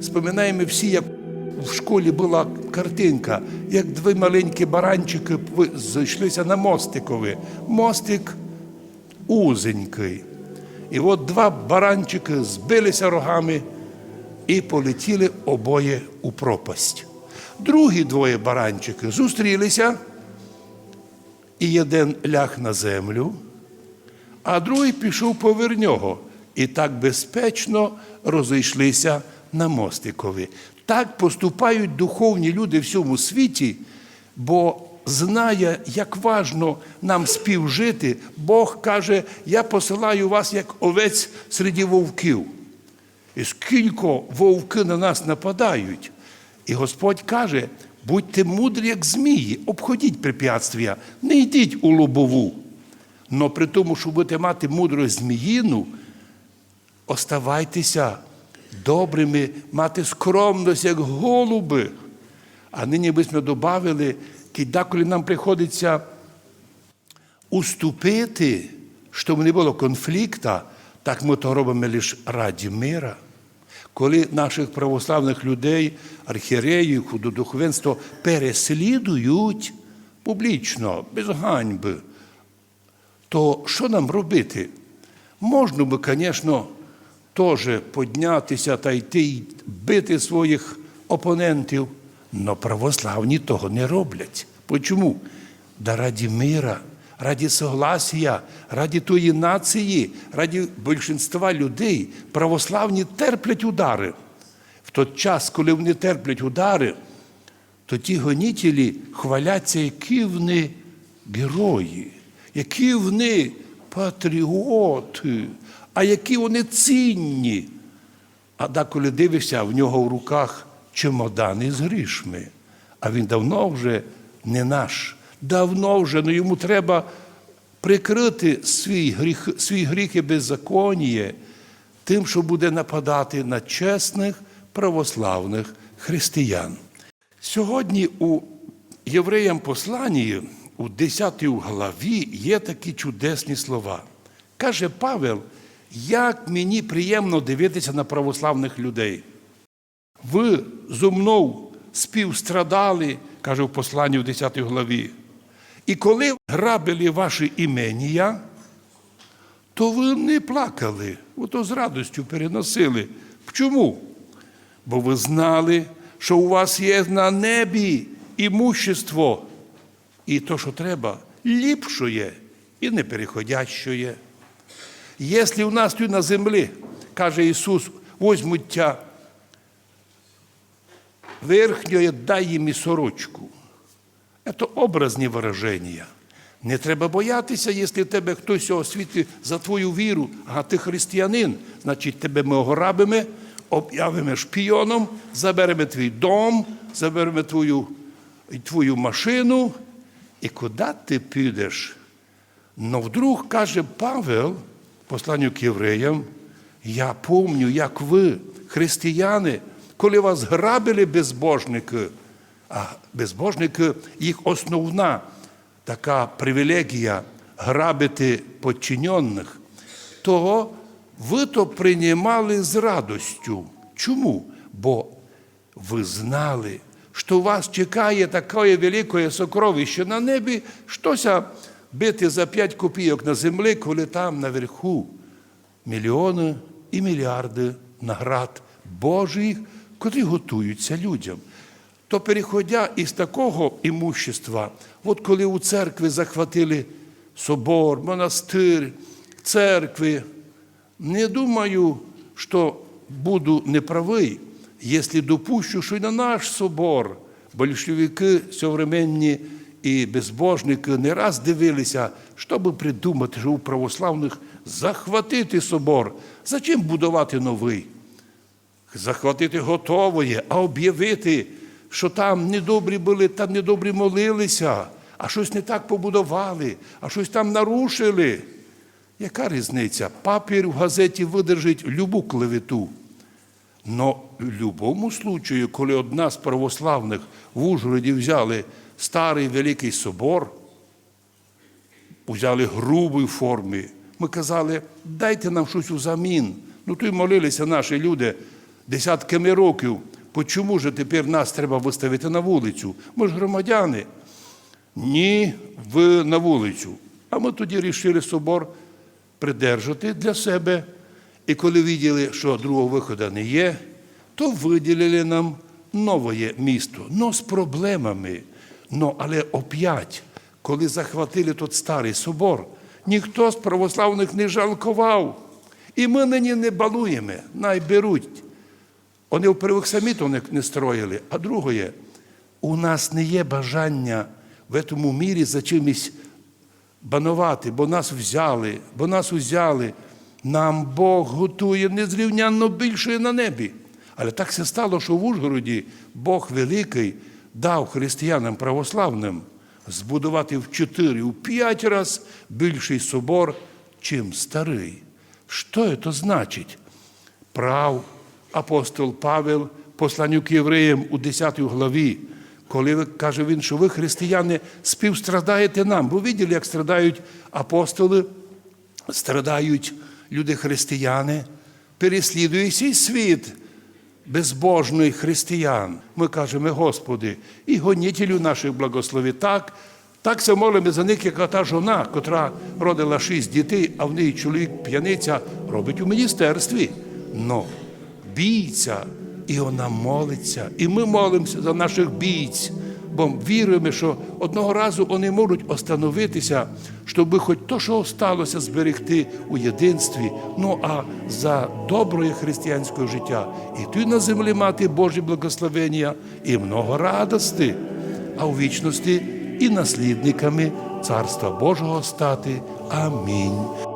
Споминаємо всі, як в школі була картинка, як два маленькі баранчики зійшлися на мостикові. Мостик узенький. І от два баранчики збилися рогами і полетіли обоє у пропасть. Другі двоє баранчики зустрілися, і один ляг на землю, а другий пішов повер нього і так безпечно розійшлися на мостикові. Так поступають духовні люди в всьому світі, бо знає, як важно нам співжити, Бог каже: Я посилаю вас як овець серед вовків. І скільки вовки на нас нападають. І Господь каже: будьте мудрі, як змії, обходіть препятствия, не йдіть у лобову. Но при тому, що будете мати мудру зміїну, оставайтеся добрими, мати скромність, як голуби. А нині би ми додали, коли нам приходиться уступити, щоб не було конфлікту, так ми то робимо лише раді мира. Коли наших православних людей, архієреїв, худодуховенство переслідують публічно, без ганьби, то що нам робити? Можна би, звісно, теж піднятися та йти й бити своїх опонентів, але православні того не роблять. Чому? Да раді мира, раді согласія, раді тої нації, раді більшинства людей православні терплять удари. В той час, коли вони терплять удари, то ті гонітелі хваляться, які вони герої, які вони патріоти, а які вони цінні. А деколи дивишся, в нього в руках чемодани з грішми. А він давно вже не наш. Давно вже, ну йому треба прикрити свій гріх, свій гріх і беззаконіє тим, що буде нападати на чесних православних християн. Сьогодні у євреям посланні, у 10 главі, є такі чудесні слова. Каже Павел, як мені приємно дивитися на православних людей. Ви зо мною співстрадали, каже в посланні в 10 главі. І коли грабили ваші імення, то ви не плакали, ото з радістю переносили. Чому? Бо ви знали, що у вас є на небі імущество, і то, що треба, ліпшоє і непереходящоє. Якщо у нас тут на землі, каже Ісус, возьмуть тя верхньої, дай їм і сорочку. Це образні вираження. Не треба боятися, якщо тебе хтось освітить за твою віру, а ти християнин, значить тебе ми ограбимо, об'явимо шпіоном, заберемо твій дом, заберемо твою, твою машину. І куди ти підеш? Но вдруг каже Павел, посланню к євреям, я помню, як ви, християни, коли вас грабили безбожники, а безбожники їх основна така привілегія грабити подчинених, то ви то приймали з радостю. Чому? Бо ви знали, що вас чекає таке велике сокровище на небі, щося бити за 5 копійок на землі, коли там наверху мільйони і мільярди наград Божих, котрі готуються людям. То переходя із такого імущества, от коли у церкві захватили собор, монастир, церкви, не думаю, що буду неправий, якщо допущу, що й на наш собор большевики современні і безбожники не раз дивилися, щоб придумати, що у православних захватити собор. Зачем будувати новий? Захватити готове, а об'явити, що там недобрі були, та недобрі молилися, а щось не так побудували, а щось там нарушили. Яка різниця? Папір в газеті видержить любу клевету. Но в будь-якому случаю, коли одна з православних в Ужгороді взяли старий Великий собор, взяли грубої форми, ми казали, дайте нам щось взамін. Ну то й молилися наші люди, десятками років. Почому ж тепер нас треба виставити на вулицю? Ми ж громадяни. Ні, в на вулицю. А ми тоді рішили собор придержати для себе. І коли виділи, що другого виходу не є, то виділили нам нове місто, но з проблемами. Но, але опять, коли захватили тот старий собор, ніхто з православних не жалкував. І ми нині не балуємо, най беруть. Вони то не, не строїли. А друге, у нас не є бажання в цьому мірі за чимось банувати, бо нас взяли, бо нас узяли. Нам Бог готує незрівнянно більше на небі. Але так все стало, що в Ужгороді Бог великий дав християнам православним збудувати в чотири, в п'ять разів більший собор, чим старий. Що це значить? Прав апостол Павел, посланню к євреям у 10 главі, коли каже він, що ви, християни, співстрадаєте нам. Бо виділи, як страдають апостоли, страдають люди християни, переслідує сей світ безбожних християн. Ми кажемо, Господи, і гонітелю наших благослови так. Так це молимо за них, яка та жона, котра родила шість дітей, а в неї чоловік п'яниця робить у міністерстві. Но бійця, і вона молиться. І ми молимося за наших бійць, бо віруємо, що одного разу вони можуть остановитися, щоб хоч то, що осталося, зберегти у єдинстві. Ну а за доброе християнське життя і тут на землі мати Божі благословення і много радости, а у вічності і наслідниками Царства Божого стати. Амінь.